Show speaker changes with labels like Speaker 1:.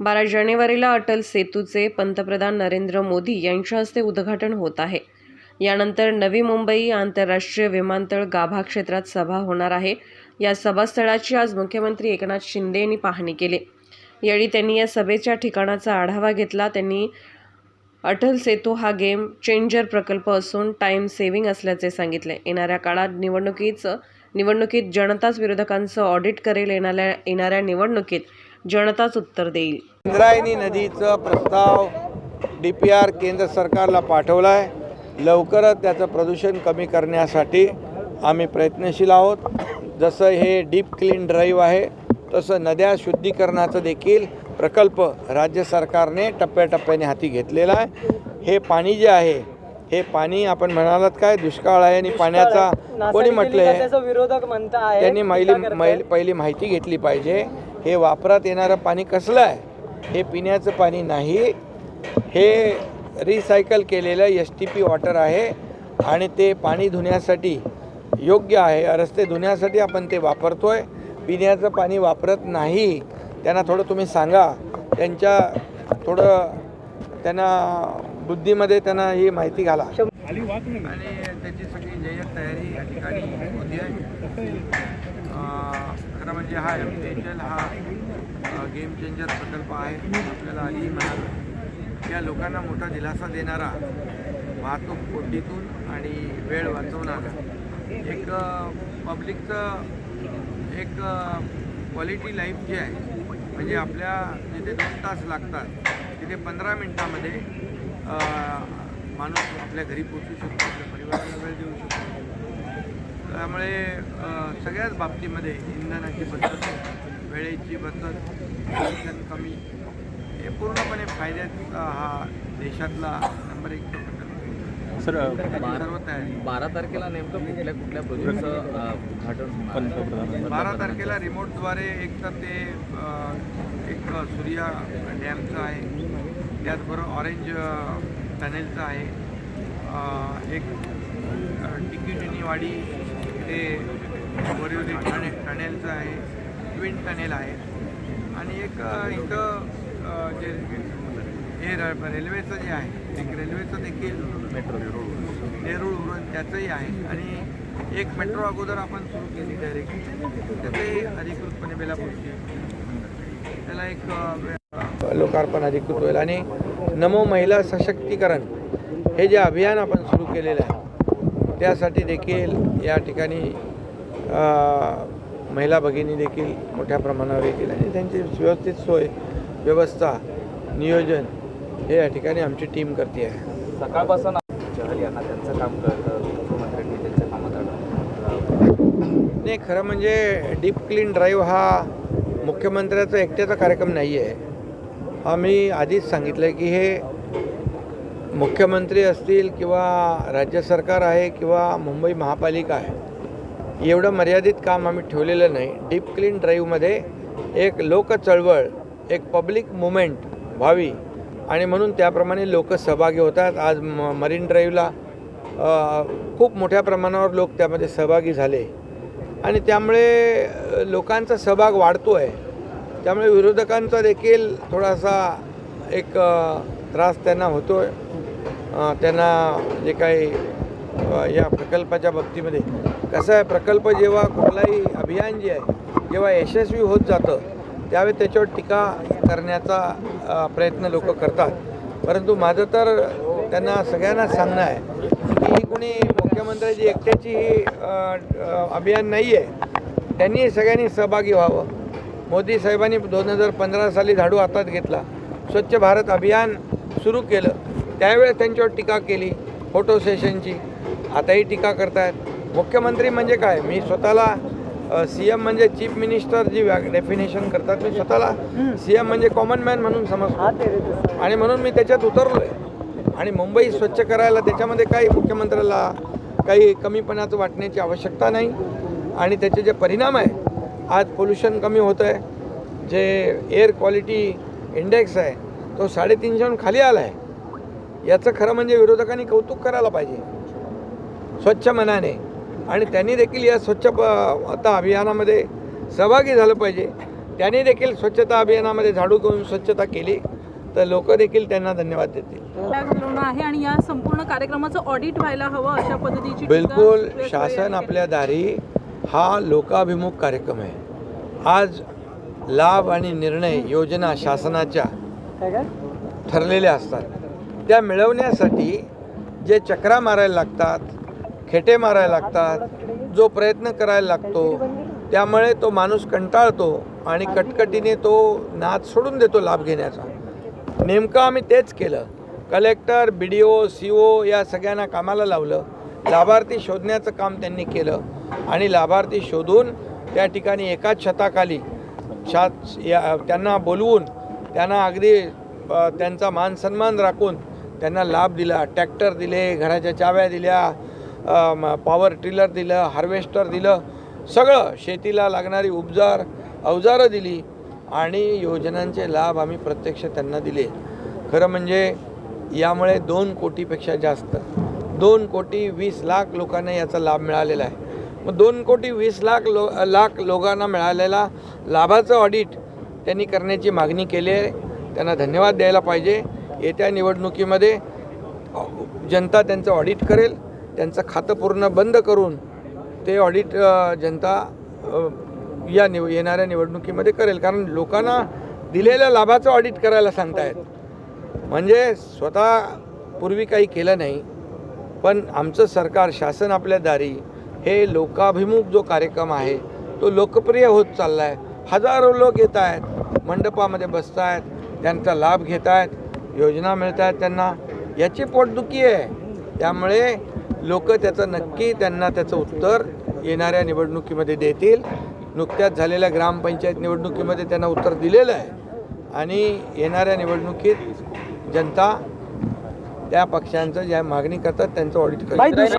Speaker 1: बारा जानेवारीला अटल सेतूचे पंतप्रधान नरेंद्र मोदी यांच्या हस्ते उद्घाटन होत आहे. यानंतर नवी मुंबई आंतरराष्ट्रीय विमानतळ गाभा क्षेत्रात सभा होणार आहे. या सभास्थळाची आज मुख्यमंत्री एकनाथ शिंदे यांनी पाहणी केली. यावेळी त्यांनी या सभेच्या ठिकाणाचा आढावा घेतला. त्यांनी अटल सेतू हा गेम चेंजर प्रकल्प असून टाइम सेव्हिंग असल्याचे सांगितले. येणाऱ्या काळात निवडणुकीचं निवडणुकीत जनताच विरोधकांचं ऑडिट करेल येणाऱ्या येणाऱ्या निवडणुकीत जनताच उत्तर देईल.
Speaker 2: इंद्रायणी नदीचं प्रस्ताव डी पी आर केंद्र सरकारला पाठवला आहे लवकरच त्याचं प्रदूषण कमी करण्यासाठी आम्ही प्रयत्नशील आहोत. जसं हे डीप क्लीन ड्राईव्ह आहे तसं नद्या शुद्धीकरणाचं देखील प्रकल्प राज्य सरकारने टप्प्याटप्प्याने हाती घेतलेला आहे. हे पाणी जे आहे हे पाणी आपण म्हणालात काय दुष्काळ आहे आणि पाण्याचा कोणी म्हटलंय?
Speaker 3: विरोधक म्हणता आहे
Speaker 2: त्यांनी महिली मैल पहिली माहिती घेतली पाहिजे. हे वापरात येणारं पाणी कसलं आहे? हे पिण्याचं पाणी नाही. हे रिसायकल केलेलं एस टी पी वॉटर आहे आणि ते पाणी धुण्यासाठी योग्य आहे. रस्ते धुण्यासाठी आपण ते वापरतोय. पिण्याचं पाणी वापरत नाही. त्यांना थोडं तुम्ही सांगा. त्यांच्या थोडं त्यांना बुद्धीमध्ये त्यांना ही माहिती घाला. आणि त्याची सगळी जय्यत तयारी या ठिकाणी होती आहे. अं, खरं म्हणजे हा एम टी एच एल हा गेम चेंजर प्रकल्प आहे. आपल्याला आधी म्हणाल या लोकांना मोठा दिलासा देणारा वाहतूक कोंडीतून आणि वेळ वाचवणारा एक पब्लिकचं एक क्वालिटी लाईफ जी आहे म्हणजे आपल्या जिथे दोन तास लागतात तिथे पंधरा मिनटामध्ये माणूस आपल्या घरी पोचू शकतो आपल्या परिवाराला वेळ देऊ शकतो. त्यामुळे सगळ्याच बाबतीमध्ये इंधनाची बचत वेळेची बचत प्रदूषण कमी हे पूर्णपणे फायद्याचा हा देशातला नंबर एक
Speaker 4: सर
Speaker 2: सर्व तयारी.
Speaker 4: बारा तारखेला नेमकं कुठल्या कुठल्या प्रोजेक्टचं उद्घाटन?
Speaker 2: बारा तारखेला रिमोटद्वारे एक तर ते एक सूर्या डॅमचं आहे. त्याचबरोबर ऑरेंज अ, टनेलचं आहे. एक अ, टिकीटिनी वाडी ते बोरिवली टने टनेलचं आहे. ट्विन टनेल आहे. आणि एक इथं जे हे र- रेल्वेचं जे आहे एक रेल्वेचं देखील
Speaker 4: मेट्रो
Speaker 2: नेरूळ उरण त्याचंही आहे. आणि एक मेट्रो अगोदर आपण सुरू केली डायरेक्ट त्याचंही अधिकृतपणे बेलापूरची. त्याला एक लोकार्पण अधिकृत होईल. आणि नमो महिला सशक्तीकरण हे जे अभियान आपण सुरू केलेलं आहे त्यासाठी देखील या ठिकाणी महिला भगिनी देखील मोठ्या प्रमाणावर येतील आणि त्यांची व्यवस्थित सोय व्यवस्था नियोजन हे या ठिकाणी आमची टीम करते आहे.
Speaker 4: सकाळपासून चहल यांना त्यांचं काम कळतं मुख्यमंत्र्यांनी त्यांच्या कामात अडवलं.
Speaker 2: नाही खरं म्हणजे डीप क्लीन ड्राईव्ह हा मुख्यमंत्र्याचा एकट्याचा कार्यक्रम नाही आहे आम्ही आधीच सांगितलं आहे की हे मुख्यमंत्री असतील किंवा राज्य सरकार आहे किंवा मुंबई महापालिका आहे एवढं मर्यादित काम आम्ही ठेवलेलं नाही. डीप क्लीन ड्राईव्हमध्ये एक लोक चळवळ एक पब्लिक मुवमेंट व्हावी. आणि म्हणून त्याप्रमाणे लोक सहभागी होतात. आज म मरीन ड्राईव्हला खूप मोठ्या प्रमाणावर लोक त्यामध्ये सहभागी झाले. आणि त्यामुळे लोकांचा सहभाग वाढतो आहे त्यामुळे विरोधकांचा देखील थोडासा एक त्रास त्यांना होतो आहे त्यांना जे काही या प्रकल्पाच्या बाबतीमध्ये कसं आहे प्रकल्प जेव्हा कुठलाही अभियान जे आहे जेव्हा यशस्वी होत जातं त्यावेळी त्याच्यावर टीका करण्याचा प्रयत्न लोक करतात. परंतु माझं तर त्यांना सगळ्यांना सांगणं आहे की ही कोणी मुख्यमंत्र्याची एकट्याची ही अभियान नाही आहे त्यांनी सगळ्यांनी सहभागी व्हावं. मोदी साहेबांनी दोन हजार पंधरा साली झाडू हातात घेतला. स्वच्छ भारत अभियान सुरू केलं. त्यावेळेस त्यांच्यावर टीका केली फोटो सेशनची आताही टीका करतायत. मुख्यमंत्री म्हणजे काय? मी स्वतःला सी एम म्हणजे चीफ मिनिस्टर जी डेफिनेशन करतात मी स्वतःला सी एम म्हणजे कॉमन मॅन म्हणून समजतो. आणि म्हणून मी त्याच्यात उतरलो आहे आणि मुंबई स्वच्छ करायला त्याच्यामध्ये काही मुख्यमंत्र्याला काही कमीपणाचं वाटण्याची आवश्यकता नाही. आणि त्याचे जे परिणाम आहे आज पोल्युशन कमी होतं आहे जे एअर क्वालिटी इंडेक्स आहे तो साडेतीनशेहून खाली आला आहे याचं खरं म्हणजे विरोधकांनी कौतुक करायला पाहिजे. स्वच्छ मनाने. आणि त्यांनी देखील या स्वच्छ प आता अभियानामध्ये सहभागी झालं पाहिजे. त्यांनी देखील स्वच्छता अभियानामध्ये झाडू घेऊन स्वच्छता केली तर लोक देखील त्यांना धन्यवाद देतील.
Speaker 5: आहे आणि या संपूर्ण कार्यक्रमाचं ऑडिट व्हायला हवं अशा पद्धतीची
Speaker 2: बिलकुल शासन आपल्या दारी हा लोकाभिमुख कार्यक्रम आहे. आज लाभ आणि निर्णय योजना शासनाच्या ठरलेल्या असतात. त्या मिळवण्यासाठी जे चक्रा मारायला लागतात खेटे मारायला लागतात जो प्रयत्न करायला लागतो त्यामुळे तो माणूस कंटाळतो आणि कटकटीने तो नाद सोडून देतो लाभ घेण्याचा. नेमकं आम्ही तेच केलं. Collector B D O C O या सगळ्यांना कामाला लावलं. लाभार्थी शोधण्याचं काम त्यांनी केलं. आणि लाभार्थी शोधून त्या ठिकाणी एकाच छताखाली छा या त्यांना बोलवून त्यांना अगदी त्यांचा मान सन्मान राखून त्यांना लाभ दिला. ट्रॅक्टर दिले घराच्या चाव्या दिल्या पॉवर टिलर दिलं हार्वेस्टर दिलं. सगळं शेतीला लागणारी उपजार अवजारं दिली आणि योजनांचे लाभ आम्ही प्रत्यक्ष त्यांना दिले. खरं म्हणजे यामुळे दोन कोटीपेक्षा जास्त दोन कोटी वीस लाख लोकांना याचा लाभ मिळालेला आहे. मग दोन कोटी वीस लाख लो लाख लोकांना मिळालेला लाभाचं ऑडिट त्यांनी करण्याची मागणी केली आहे. त्यांना धन्यवाद द्यायला पाहिजे. येत्या निवडणुकीमध्ये जनता त्यांचं ऑडिट करेल. त्यांचं खातं पूर्ण बंद करून ते ऑडिट जनता या निव येणाऱ्या निवडणुकीमध्ये करेल. कारण लोकांना दिलेल्या लाभाचं ऑडिट करायला सांगतायत. म्हणजे स्वतः पूर्वी काही केलं नाही. पण आमचं सरकार शासन आपल्या दारी हे लोकाभिमुख जो कार्यक्रम आहे तो लोकप्रिय होत चालला आहे हजारो लोक येत आहेत मंडपामध्ये बसत आहेत त्यांचा लाभ घेत आहेत योजना मिळत आहेत त्यांना. याची पोटदुखी आहे. त्यामुळे लोक त्याचं नक्की त्यांना त्याचं उत्तर येणाऱ्या निवडणुकीमध्ये देतील. नुकत्याच झालेल्या ग्रामपंचायत निवडणुकीमध्ये त्यांना उत्तर दिलेलं आहे. आणि येणाऱ्या निवडणुकीत जनता त्या पक्षांचं ज्या मागणी करतात त्यांचं ऑडिट
Speaker 3: दुस-